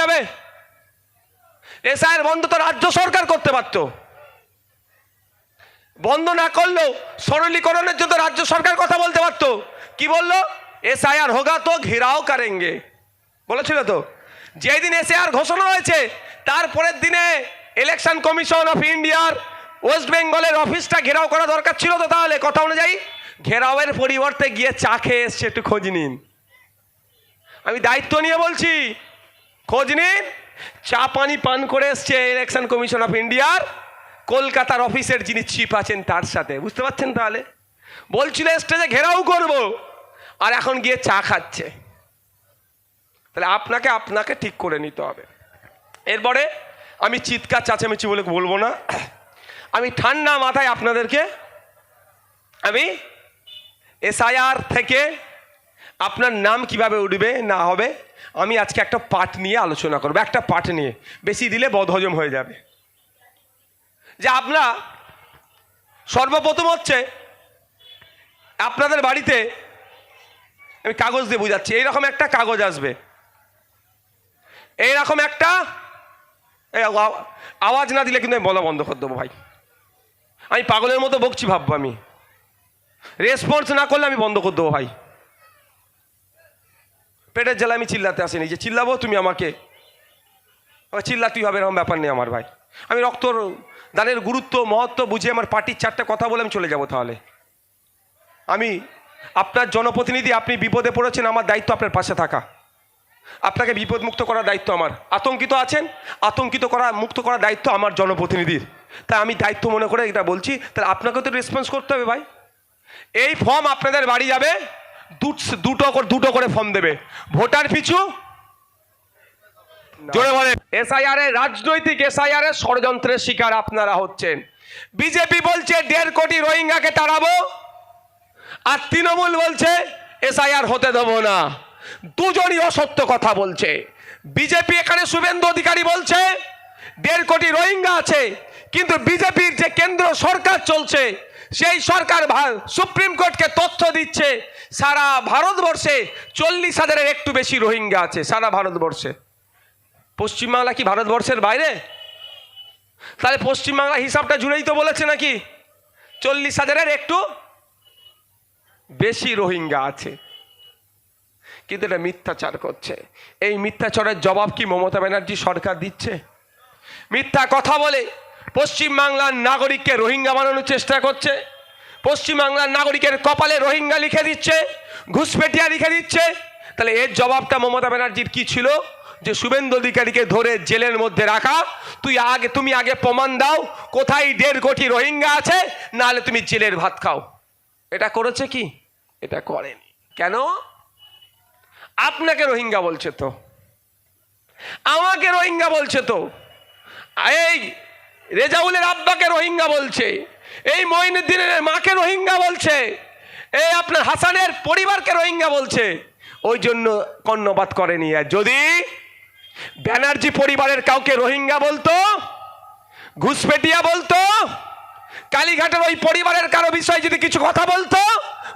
যাবে? এসআইয়ের বন্ধ তো রাজ্য সরকার করতে পারত। বন্ধ না করলেও সরলীকরণের জন্য রাজ্য সরকার কথা বলতে পারতো। কি বলল? এসআইআর হোগা তো ঘেরাও কারেঙ্গে। বলেছিল তো? যেই দিন এসআইআর ঘোষণা হয়েছে, তারপরের দিনে ইলেকশন কমিশন অফ ইন্ডিয়ার ওয়েস্ট বেঙ্গলের অফিসটা ঘেরাও করা দরকার ছিল তো তাহলে। কথা অনুযায়ী, ঘেরাওয়ের পরিবর্তে গিয়ে চা খেয়ে এসছে, একটু খোঁজ নিন। আমি দায়িত্ব নিয়ে বলছি খোঁজ নিন চা পানি পান করে এসছে ইলেকশন কমিশন অফ ইন্ডিয়ার কলকাতার অফিসের যিনি চিফ আছেন তার সাথে। বুঝতে পারছেন তাহলে? বলছিল স্টেজে ঘেরাও করব, আর এখন গিয়ে চা খাচ্ছে। তাহলে আপনাকে আপনাকে ঠিক করে নিতে হবে। এরপরে আমি চিৎকার চাচামেচি বলে বলব না। আমি ঠান্ডা মাথায় আপনাদেরকে, আমি এসআইআর থেকে আপনার নাম কীভাবে উঠবে না হবে আমি আজকে একটা পাঠ নিয়ে আলোচনা করব, একটা পাঠ নিয়ে। বেশি দিলে বদহজম হয়ে যাবে। যে আপনারা সর্বপ্রথম হচ্ছে, আপনাদের বাড়িতে আমি কাগজ দিয়ে বুঝাচ্ছি, এইরকম একটা কাগজ আসবে। এইরকম একটা আওয়াজ না দিলে কিন্তু আমি বলা বন্ধ করে দেবো ভাই। আমি পাগলের মতো বকছি ভাববো আমি। রেসপন্স না করলে আমি বন্ধ করে দেবো ভাই। পেটের জেলা আমি চিল্লাতে আসিনি যে চিল্লাবো তুমি আমাকে। চিল্লাতেই হবে এরকম ব্যাপার নেই আমার ভাই। আমি রক্ত, দানের গুরুত্ব, মহত্ব বুঝে আমার পার্টির চারটে কথা বলে আমি চলে যাব তাহলে। আমি, আপনার জনপ্রতিনিধি আপনি বিপদে পড়েছেন, আমার দায়িত্ব আপনার পাশে থাকা। আপনাকে বিপদ মুক্ত করার দায়িত্ব আমার। আতঙ্কিত আছেন? আতঙ্কিত করা, মুক্ত করার দায়িত্ব আমার জনপ্রতিনিধির। তাই আমি দায়িত্ব মনে করে এটা বলছি, তাহলে আপনাকেও তো রেসপন্স করতে হবে ভাই। এই ফর্ম আপনাদের বাড়ি যাবে। দুটো করে দুটো করে ফর্ম দেবে। ভোটার পিছু? জোরে বলে এসআইআর এর রাজনৈতিক এসআইআর এর ষড়যন্ত্রের শিকার আপনারা হচ্ছেন। বিজেপি বলছে দেড় কোটি রোহিঙ্গাকে তাড়াবো আর তৃণমূল বলছে এসআইআর হতে দেবো না। দুজনই অসত্য কথা বলছে। বিজেপি এখানে শুভেন্দু অধিকারী বলছে দেড় কোটি রোহিঙ্গা আছে কিন্তু বিজেপির যে কেন্দ্র সরকার চলছে সেই সরকার সুপ্রিম কোর্টকে তথ্য দিচ্ছে, সারা ভারতবর্ষে চল্লিশ হাজারের একটু বেশি রোহিঙ্গা আছে, সারা ভারতবর্ষে। পশ্চিমবাংলা কি ভারতবর্ষের বাইরে? তাহলে পশ্চিমবাংলা হিসাবটা জুড়েই তো বলেছে নাকি? চল্লিশ হাজারের একটু বেশি রোহিঙ্গা আছে। কিন্তু এটা মিথ্যাচার করছে। এই মিথ্যাচারের জবাব কি মমতা ব্যানার্জি সরকার দিচ্ছে? মিথ্যা কথা বলে পশ্চিমবাংলার নাগরিককে রোহিঙ্গা বানানোর চেষ্টা করছে। পশ্চিমবাংলার নাগরিকের কপালে রোহিঙ্গা লিখে দিচ্ছে, ঘুষপেটিয়া লিখে দিচ্ছে। তাহলে এর জবাবটা মমতা ব্যানার্জির কি ছিল? যে শুভেন্দু অধিকারীকে ধরে জেলের মধ্যে রাখা, তুই আগে, তুমি আগে প্রমাণ দাও কোথায় দেড় কোটি রোহিঙ্গা আছে, নাহলে তুমি জেলের ভাত খাও। এটা করেছে কি? এটা করেনি। কেন? আপনাকে রোহিঙ্গা বলছে তো। আমাকে রোহিঙ্গা বলছে তো। এই রেজাউলের আব্বাকে রোহিঙ্গা বলছে, এই মঈনুদ্দিনের মাকে রোহিঙ্গা বলছে এই আপনার হাসানের পরিবারকে রোহিঙ্গা বলছে। ওই জন্য কর্ণপাত করেনি। আর যদি ব্যানার্জি পরিবারের কাউকে রোহিঙ্গা বলতো, ঘুষপেটিয়া বলতো, কালীঘাটের ওই পরিবারের কারও বিষয়ে যদি কিছু কথা বলতো,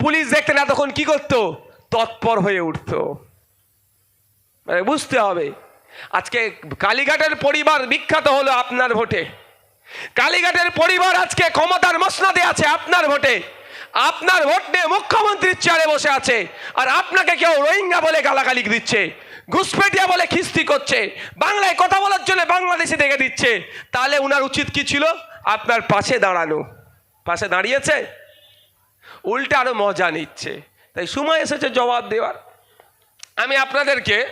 পুলিশ দেখতে না, তখন কি করতো? তৎপর হয়ে উঠতো। মানে বুঝতে হবে। আজকে কালীঘাটের পরিবার বিখ্যাত হলো আপনার ভোটে। কালীঘাটের পরিবার আজকে ক্ষমতার মসনাদে আছে আপনার ভোটে। আপনার ভোট নিয়ে মুখ্যমন্ত্রীর চেয়ারে বসে আছে। আর আপনাকে কেউ রোহিঙ্গা বলে গালাগালি দিচ্ছে ঘুষপেটিয়া বলে খিস্তি করছে, বাংলায় কথা বলার জন্য বাংলাদেশে দেখে দিচ্ছে। তাহলে উনার উচিত কি ছিল? আপনার পাশে দাঁড়ানো। পাশে দাঁড়িয়েছে? উল্টে আরও মজা নিচ্ছে। তাই সময় এসেছে জবাব দেওয়ার। আমি আপনাদেরকে,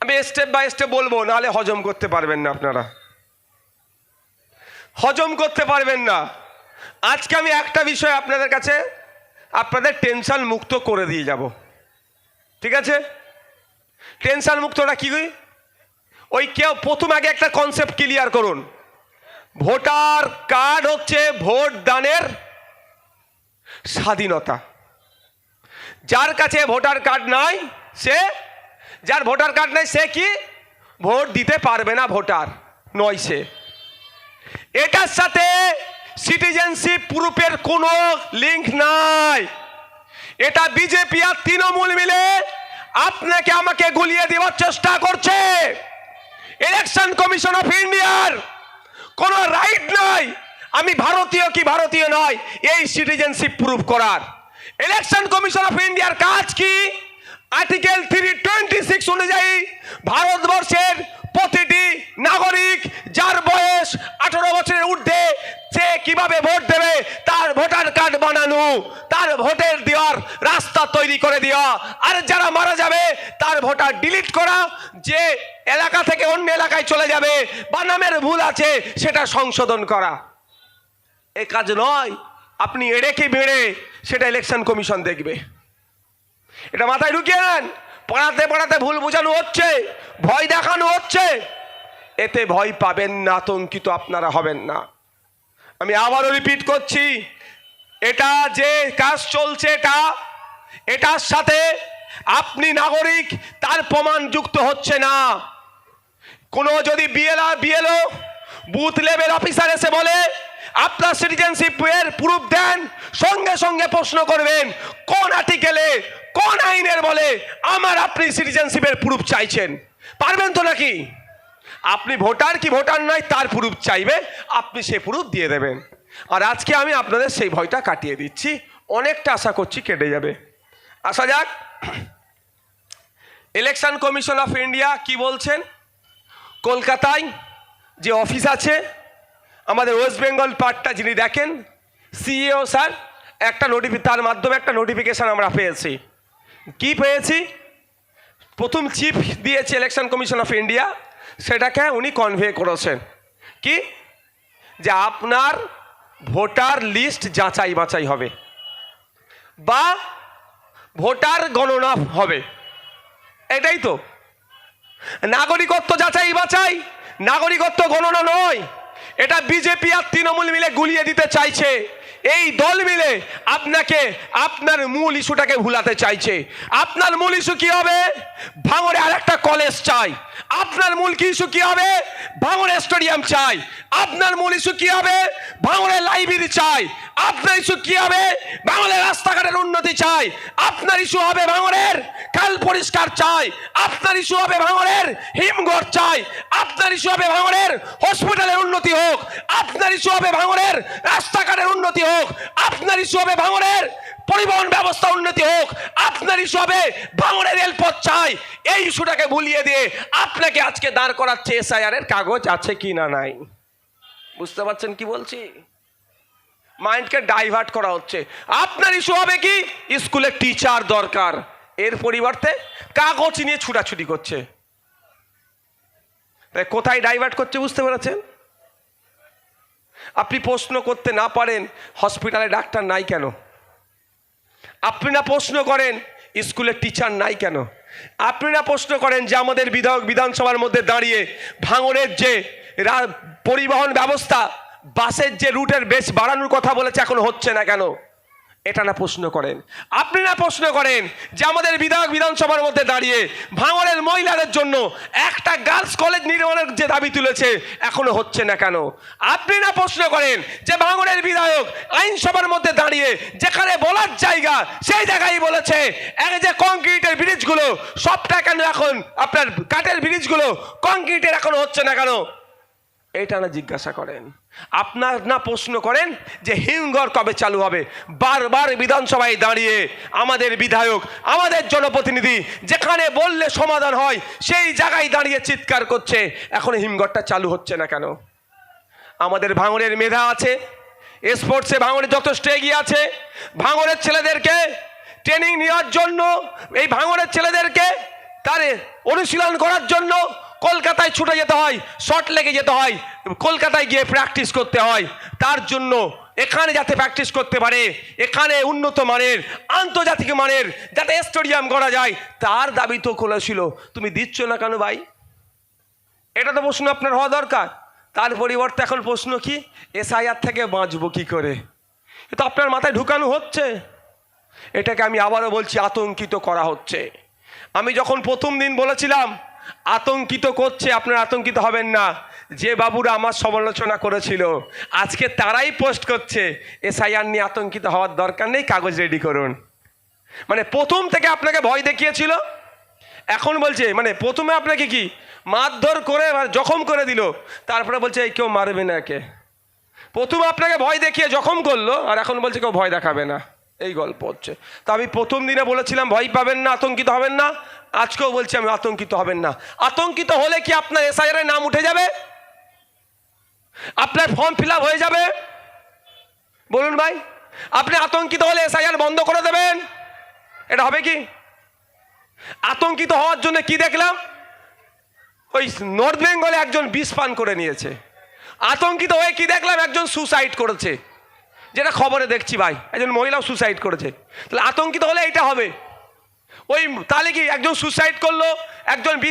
আমি স্টেপ বাই স্টেপ বলব, নাহলে হজম করতে পারবেন না আপনারা। হজম করতে পারবেন না। আজকে আমি একটা বিষয় আপনাদের কাছে আপনাদের টেনশন মুক্ত করে দিয়ে যাব। ঠিক আছে? টেনশন মুক্তটা কি ওই কেউ প্রথম আগে একটা কনসেপ্ট ক্লিয়ার করুন। ভোটার কার্ড হচ্ছে ভোট দানের স্বাধীনতা। যার কাছে ভোটার কার্ড নাই, সে, যার ভোটার কার্ড নাই, সে কি? ভোট দিতে পারবে না ভোটার, নয় সে। এটার সাথে সিটিজেনশিপ প্রুফের কোনো লিঙ্ক নাই। এটা বিজেপি আর তৃণমূল মিলে আপনাকে আমাকে গুলিয়ে দেওয়ার চেষ্টা করছে। ইলেকশন কমিশন অফ ইন্ডিয়ার কোনো রাইট নাই। আমি ভারতীয় কি ভারতীয় নয়, এই সিটিজেনশিপ প্রুফ করার। ইলেকশন কমিশন অফ ইন্ডিয়ার কাজ কি? আর্টিকেল থ্রি টোয়েন্টি সিক্স অনুযায়ী ভারতবর্ষের প্রতিটি নাগরিক যার বয়স আঠারো বছরের ঊর্ধ্বে, সে কীভাবে ভোট দেবে তার ভোটার কার্ড বানানো, তার ভোটের দেওয়ার রাস্তা তৈরি করে দেওয়া। আর যারা মারা যাবে, তার ভোটার ডিলিট করা, যে এলাকা থেকে অন্য এলাকায় চলে যাবে বা নামের ভুল আছে, সেটা সংশোধন করা। এ কাজ নয়, আপনি এড়ে কি বেড়ে সেটা ইলেকশন কমিশন দেখবে। এটা মাথায় ঢুকিয়ে নেন পড়াতে পড়াতে ভুল বোঝানো হচ্ছে, ভয় দেখানো হচ্ছে। এতে ভয় পাবেন না, আতঙ্কিত আপনারা হবেন না। আমি আবারও রিপিট করছি, এটা যে কাজ চলছে, এটা, এটার সাথে আপনি নাগরিক, তার প্রমাণ যুক্ত হচ্ছে না। কোনো যদি বিএলআ বিএলও বুথ লেভেল অফিসার এসে বলে আপনার সিটিজেনশিপ এর প্রুফ দেন, সঙ্গে সঙ্গে প্রশ্ন করবেন, কোন আর্টিকেলে কোন আইনের বলে আমার আপনি সিটিজেনশিপের প্রুফ চাইছেন? পারবেন তো নাকি? আপনি ভোটার কি ভোটার নয়, তার প্রুফ চাইবে, আপনি সে প্রুফ দিয়ে দেবেন। আর আজকে আমি আপনাদের সেই ভয়টা কাটিয়ে দিচ্ছি, অনেকটা আশা করছি কেটে যাবে। আসা যাক। ইলেকশন কমিশন অফ ইন্ডিয়া কি বলছেন? কলকাতায় যে অফিস আছে আমাদের ওয়েস্ট বেঙ্গল পার্টটা যিনি দেখেন সিএও স্যার, একটা নোটিফি তার মাধ্যমে একটা নোটিফিকেশান আমরা পেয়েছি। কি পেয়েছি? প্রথম চিফ দিয়েছে ইলেকশন কমিশন অফ ইন্ডিয়া সেটাকে উনি কনভে করেছেন। কি? যে আপনার ভোটার লিস্ট যাচাই বাছাই হবে বা ভোটার গণনা হবে। এটাই তো। নাগরিকত্ব যাচাই বাছাই, নাগরিকত্ব গণনা নয়। এটা বিজেপি আর তৃণমূল মিলে গুলিয়ে দিতে চাইছে। এই দল মিলে আপনাকে, আপনার মূল ইস্যুটাকে ভুলাতে চাইছে। আপনার মূল ইস্যু কি হবে? ভাঙড়ে আর একটা কলেজ চাই। আপনার মূল কি ইস্যু কি হবে? ভাঙড়ে স্টেডিয়াম চাই। আপনার মূল ইস্যু কি হবে? ভাঙড়ে লাইব্রেরি চাই। আপনার ইস্যু কি হবে? বাংলার রাস্তাঘাটের উন্নতি চাই। আপনার ইস্যু হবে ভাঙড়ের খাল পরিষ্কার চাই। আপনার ইস্যু হবে ভাঙড়ের হিমঘর চাই। আপনার ইস্যু হবে ভাঙড়ের হসপিটালের উন্নতি হোক। আপনার ইস্যু হবে ভাঙড়ের রাস্তাঘাটের উন্নতি হোক। আপনার ইস্যু হবে ভাঙড়ের পরিবহন ব্যবস্থা উন্নতি হোক। আপনার ইস্যু হবে ভাঙড়ের রেলপথ চাই। এই ইস্যুটাকে ভুলিয়ে দিয়ে আপনাকে আজকে দাঁড় করাচ্ছে এসআইআর এর কাগজ আছে কি না নাই? বুঝতে পারছেন কি বলছি? মাইন্ডকে ডাইভার্ট করা হচ্ছে। আপনার ইস্যু হবে কি? স্কুলে টিচার দরকার। এর পরিবর্তে কাগজ নিয়ে ছুটাছুটি করছে। তাই কোথায় ডাইভার্ট করছে বুঝতে পেরেছেন? আপনি প্রশ্ন করতে না পারেন, হসপিটালে ডাক্তার নাই কেন? আপনি না প্রশ্ন করেন স্কুলের টিচার নাই কেন? আপনি না প্রশ্ন করেন যে আমাদের বিধায়ক বিধানসভার মধ্যে দাঁড়িয়ে ভাঙড়ের যে পরিবহন ব্যবস্থা বাসের যে রুটের বেশ বাড়ানোর কথা বলেছে, এখন হচ্ছে না কেন? এটা না প্রশ্ন করেন। আপনি না প্রশ্ন করেন যে আমাদের বিধায়ক বিধানসভার মধ্যে দাঁড়িয়ে ভাঙড়ের মহিলাদের জন্য একটা গার্লস কলেজ নির্মাণের যে দাবি তুলেছে, এখনও হচ্ছে না কেন? আপনি না প্রশ্ন করেন যে ভাঙড়ের বিধায়ক আইনসভার মধ্যে দাঁড়িয়ে যেখানে বলার জায়গা, সেই জায়গায় বলেছে এক যে কংক্রিটের ব্রিজগুলো, সবটা কেন এখন আপনার কাঠের ব্রিজগুলো কংক্রিটের এখনও হচ্ছে না কেন? এটা না জিজ্ঞাসা করেন। আপনার না প্রশ্ন করেন যে হিমঘর কবে চালু হবে? বারবার বিধানসভায় দাঁড়িয়ে আমাদের বিধায়ক, আমাদের জনপ্রতিনিধি যেখানে বললে সমাধান হয়, সেই জায়গায় দাঁড়িয়ে চিৎকার করছে। এখন হিমঘরটা চালু হচ্ছে না কেন? আমাদের ভাঙড়ের মেধা আছে, স্পোর্টসে ভাঙড়ে যথেষ্ট এগিয়ে আছে। ভাঙড়ের ছেলেদেরকে ট্রেনিং নেওয়ার জন্য, এই ভাঙড়ের ছেলেদেরকে তার অনুশীলন করার জন্য কলকাতায় ছুটে যেতে হয় শর্ট লেগে যেতে হয়, কলকাতায় গিয়ে প্র্যাকটিস করতে হয়। তার জন্য এখানে যাতে প্র্যাকটিস করতে পারে, এখানে উন্নত মানের, আন্তর্জাতিক মানের যাতে স্টেডিয়াম করা যায়, তার দাবি তো খোলা ছিল। তুমি দিচ্ছ না কেন ভাই? এটা তো প্রশ্ন আপনার হওয়া দরকার। তার পরিবর্তে এখন প্রশ্ন কি? এসআইআর থেকে বাঁচবো কি করে? এ তো আপনার মাথায় ঢুকানো হচ্ছে। এটাকে আমি আবারও বলছি, আতঙ্কিত করা হচ্ছে। আমি যখন প্রথম দিন বলেছিলাম আতঙ্কিত করছে, আপনারা আতঙ্কিত হবেন না। যে বাবুরা আমার সমালোচনা করেছিল, আজকে তারাই পোস্ট করছে, এসআইআর নিয়ে আতঙ্কিত হওয়ার দরকার নেই, কাগজ রেডি করুন। মানে প্রথম থেকে আপনাকে ভয় দেখিয়েছিল, এখন বলছে মানে প্রথমে আপনাকে কি মারধর করে জখম করে দিল, তারপরে বলছে, এই কেউ মারবে না একে। প্রথমে আপনাকে ভয় দেখিয়ে জখম করল, আর এখন বলছে, কেউ ভয় দেখাবে না। এই গল্প হচ্ছে। তো আমি প্রথম দিনে বলেছিলাম, ভয় পাবেন না, আতঙ্কিত হবেন না। আজকেও বলছি, আমি আতঙ্কিত হবেন না। আতঙ্কিত হলে কি আপনার এসআইআর নাম উঠে যাবে? আপনার ফর্ম ফিল হয়ে যাবে? বলুন ভাই, আপনি আতঙ্কিত হলে এসআইআর বন্ধ করে দেবেন? এটা হবে কি? আতঙ্কিত হওয়ার জন্য কি দেখলাম? ওই নর্থ বেঙ্গলে একজন বিষ পান করে নিয়েছে। আতঙ্কিত হয়ে কি দেখলাম? একজন সুসাইড করেছে। যেটা খবরে দেখছি ভাই, একজন মহিলাও সুসাইড করেছে। তাহলে আতঙ্কিত হলে এইটা হবে। ওই, তাহলে কি একজন সুসাইড করল, একজন